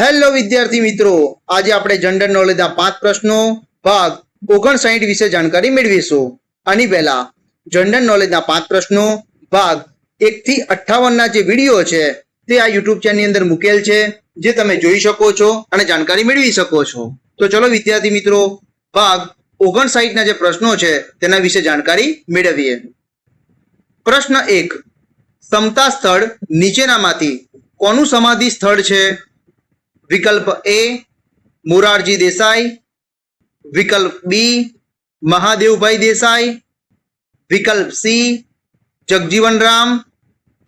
Hello વિદ્યાર્થી મિત્રો. આજે આપણે જનરલ નોલેજના પાંચ પ્રશ્નો, ભાગ ઓગણસાઠ વિશે જાણકારી મેળવીશું. આની પહેલા જનરલ નોલેજના પાંચ પ્રશ્નો, ભાગ એકથી અઠ્ઠાવનના જે વીડિયો છે, તે આ યુટ્યુબ ચેનલની અંદર મૂકેલ છે, જે તમે જોઈ શકો છો અને જાણકારી મેળવી શકો છો. તો ચલો, વિદ્યાર્થી મિત્રો, ભાગ ઓગણસાઠના જે પ્રશ્નો છે, તેના વિશે જાણકારી મેળવીએ. પ્રશ્ન એક, સમતા સ્થળ નીચેનામાંથી કોનું સમાધિ સ્થળ છે? વિકલ્પ એ મોરારજી દેસાઈ. વિકલ્પ બી મહાદેવભાઈ દેસાઈ. વિકલ્પ સી જગજીવન રામ.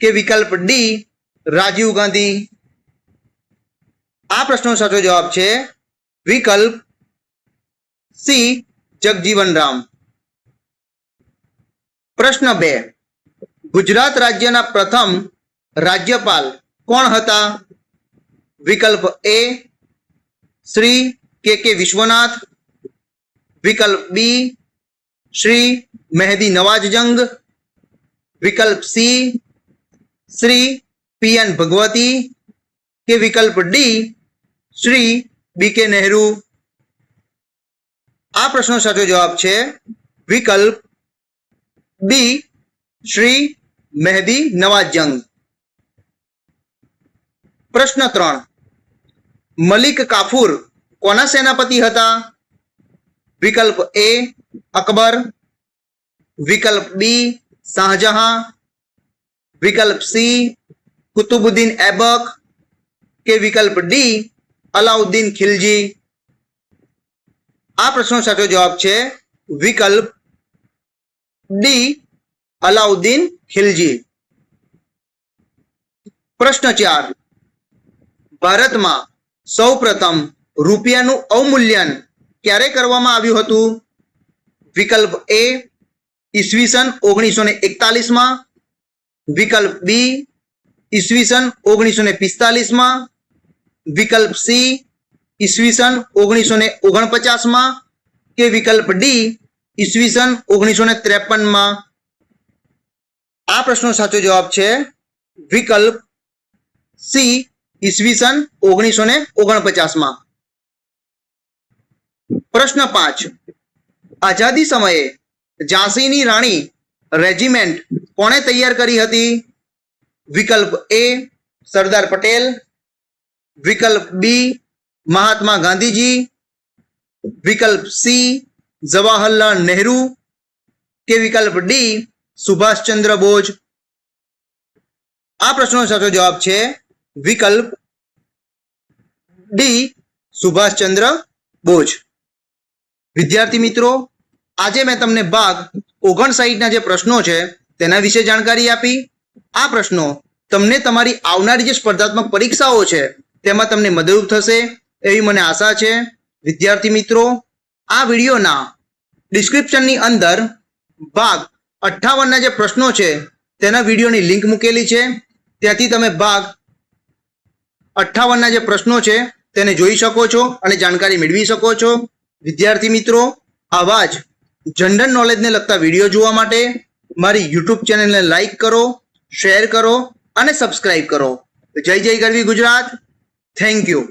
કે વિકલ્પ ડી રાજીવ ગાંધી. આ પ્રશ્નનો સાચો જવાબ છે વિકલ્પ સી જગજીવન રામ. પ્રશ્ન બે. ગુજરાત રાજ્યના પ્રથમ રાજ્યપાલ કોણ હતા? વિકલ્પ એ શ્રી કે કે વિશ્વનાથ. વિકલ્પ બી શ્રી મહેદી નવાજ જંગ વિકલ્પ C Shri P N Bhagwati. કે વિકલ્પ ડી શ્રી બી કે નહેરુ. આ પ્રશ્નનો સાચો જવાબ છે વિકલ્પ બી શ્રી મહેદી નવાજ જંગ પ્રશ્ન ત્રણ. મલિક કાફુર કોના સેનાપતિ હતા વિકલ્પ એ અકબર વિકલ્પ બી શાહજહાં વિકલ્પ સી કુતુબુદ્દીન એબક કે વિકલ્પ ડી અલાઉદ્દીન ખિલજી આ પ્રશ્નનો સાચો જવાબ છે વિકલ્પ ડી અલાઉદ્દીન ખિલજી પ્રશ્ન ચાર ભારતમાં સૌ પ્રથમ રૂપિયાનું અવમૂલ્યન ક્યારે કરવામાં આવ્યું હતું? વિકલ્પ એ ઈસવીસન ઓગણીસો ને એકતાલીસમાં, વિકલ્પ બી ઈસવીસન ઓગણીસો ને પિસ્તાલીસમાં, વિકલ્પ સી ઈસવીસન ઓગણીસો ને ઓગણપચાસમાં કે વિકલ્પ ડી ઈસવીસન ઓગણીસો ને ત્રેપનમાં? આ પ્રશ્નનો સાચો જવાબ છે વિકલ્પ સી ઈસવીસન ઓગણીસો ને ઓગણપચાસમાં. પ્રશ્ન પાંચ. આઝાદી સમયે ઝાંસીની રાણી રેજિમેન્ટ કોણે તૈયાર કરી હતી? વિકલ્પ એ સરદાર પટેલ, વિકલ્પ બી મહાત્મા ગાંધીજી, વિકલ્પ સી જવાહરલાલ નહેરુ કે વિકલ્પ ડી સુભાષચંદ્ર બોઝ? આ પ્રશ્નનો સાચો જવાબ છે વિકલ્પ ડી સુભાષચંદ્ર બોઝ. વિદ્યાર્થી મિત્રો, આજે મેં તમને ભાગ ઓગણસાઠના જે પ્રશ્નો છે, તેના વિશે જાણકારી આપી. આ પ્રશ્નો તમને તમારી આવનારી જે સ્પર્ધાત્મક પરીક્ષાઓ છે, તેમાં તમને મદદરૂપ થશે એવી મને આશા છે. વિદ્યાર્થી મિત્રો, આ વિડીયોના ડિસ્ક્રિપ્શનની અંદર ભાગ અઠ્ઠાવનના જે પ્રશ્નો છે, તેના વિડીયોની લિંક મૂકેલી છે. ત્યાંથી તમે ભાગ અઠ્ઠાવનના જે પ્રશ્નો છે, તેને જોઈ શકો છો અને જાણકારી મેળવી શકો છો. વિદ્યાર્થી મિત્રો, આવા જ જનરલ નોલેજને લગતા વીડિયો જોવા માટે મારી યુટ્યુબ ચેનલને લાઈક કરો શેર કરો અને સબસ્ક્રાઈબ કરો. જય જય ગરવી ગુજરાત. Thank you